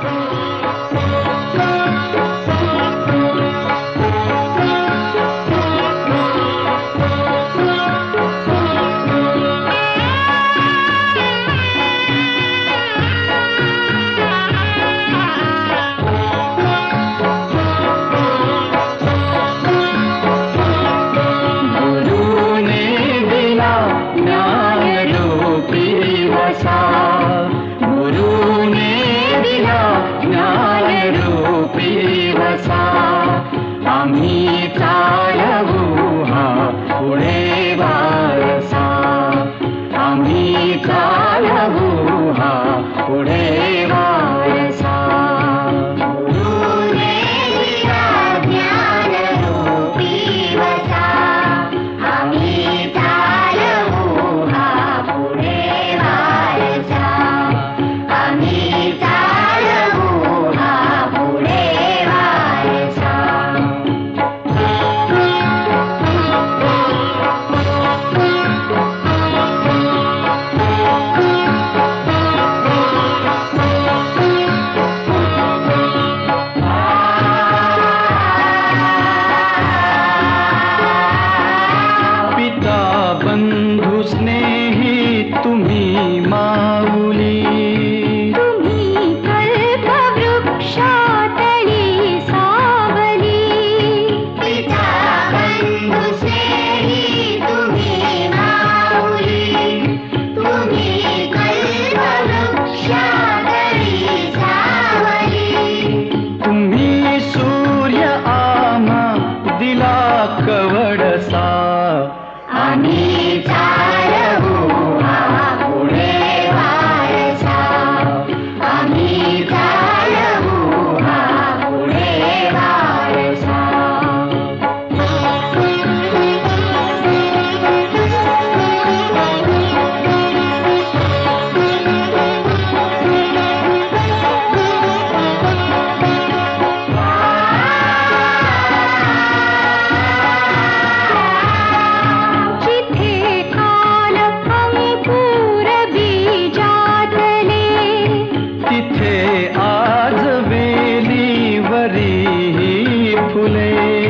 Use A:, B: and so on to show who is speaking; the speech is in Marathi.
A: Thank you. कहाँ उड़े कवडसा.
B: आम्ही
A: हरी फूले।